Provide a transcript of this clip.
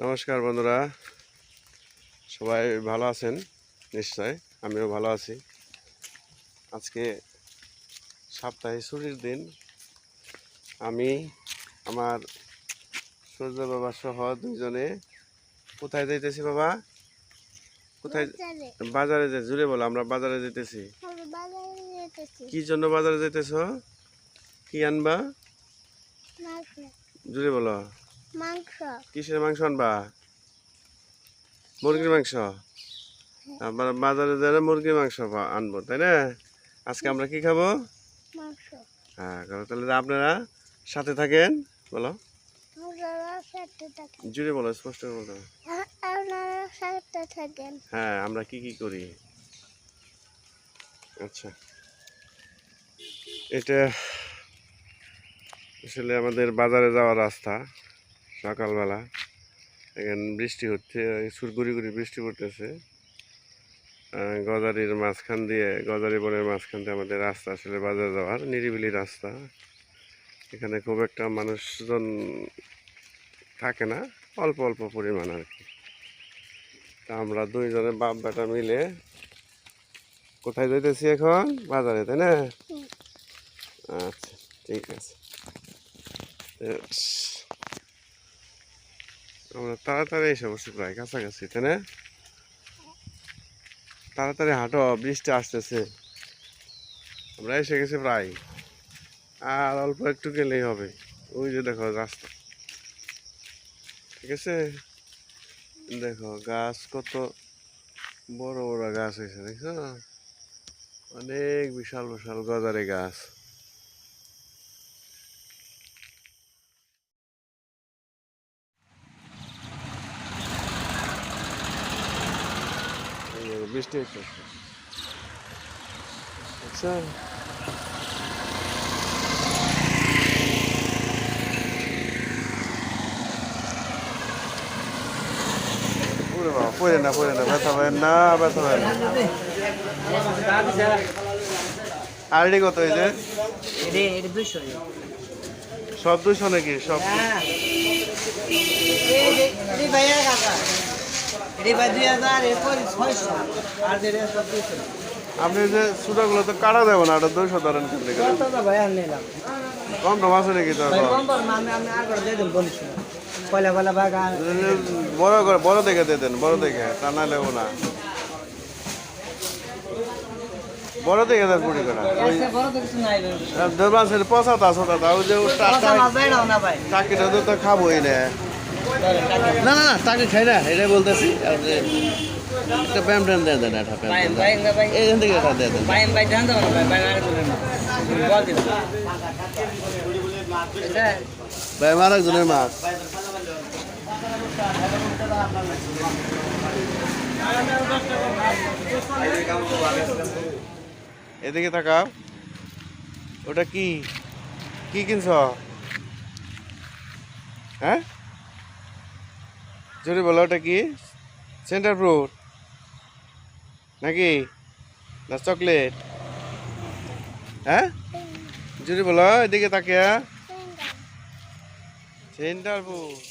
নমস্কার বন্ধুরা। সবাই ভালো আছেন? নিশ্চয় আমিও ভালো আছি। আজকে সপ্তাহে ছুটির দিন। আমি আমার সূর্য বাবা সহ দুইজনে কোথায় যাইতেছি বাবা? কোথায় বাজারে। যে জুড়ে বলো আমরা বাজারে যেতেছি কি জন্য বাজারে যেতেছ কি আনবা? জুড়ে বলো। মাংস। কিসের মাংস আনবা? মুরগির মাংস? আমরা বাজারে যারা মুরগির মাংস আনব তাই না? আজকে আমরা কি খাব? হ্যাঁ। তাহলে আপনারা সাথে থাকেন বলো। জুড়ে বলো স্পষ্ট থাকেন। হ্যাঁ আমরা কি কি করি? আচ্ছা। এটা আসলে আমাদের বাজারে যাওয়ার রাস্তা। সকালবেলা। এখানে বৃষ্টি হচ্ছে সুর গুড়ি বৃষ্টি পড়তেছে। গজারির মাঝখান দিয়ে গজারি বনের মাঝখান দিয়ে আমাদের রাস্তা আসলে বাজার যাওয়ার নিরিবিলি রাস্তা। এখানে খুব একটা মানুষজন থাকে না অল্প অল্প পরিমাণ আর কি। তা আমরা দুইজনে বাপ বেটা মিলে কোথায় যাইতেছি এখন? বাজারে তাই না? আচ্ছা ঠিক আছে। আমরা তাড়াতাড়ি এসে বসে প্রায় কাছাকাছি, তাই না? তাড়াতাড়ি হাঁটো, বৃষ্টি আসতেছে। আমরা এসে গেছি প্রায়। আর অল্প একটু গেলেই হবে। ওই যে দেখো রাস্তা। ঠিক আছে? দেখো গাছ কত বড় বড় গাছ হয়েছে, দেখছ? অনেক বিশাল বিশাল গজারে গাছ এই যে বৃষ্টি হচ্ছে। পুরে বাবা পড়ে না পড়ে না ব্যথা পাবেন না ব্যথা পাবেন আর এটি কত হয়েছে সব দুশো নাকি? সব হ্যাঁ। ভাইয়া আপনি যে সুতাগুলো তো কাটা দেবো না ওটা দুশো ধরেন কেমনি করে? তো ভাই আর নিলাম। কম দাম আছে নাকি তোর বড় করে বড় দেখে দিয়ে দেন বড় দেখে তা না নেব না। বড় দেখে দেন পুরি করা। তো ওই যে তো খাবোই না। না না না টাকি খাই না এটাই বলতেছি। আর যে একটা প্যাম ট্যাম দিয়ে দেন একটা প্যাম এইখান থেকে একটা দিয়ে দেন। ভাই আমার একজনের মাছ। এদিকে তাকাও। ওটা কি? কি কিনছ? হ্যাঁ? জোরে বলো, ওটা কি? সেন্টার ফ্রুট নাকি? না চকলেট হ্যাঁ? জোরে বলো, এদিকে তাকিয়া। Centre fruit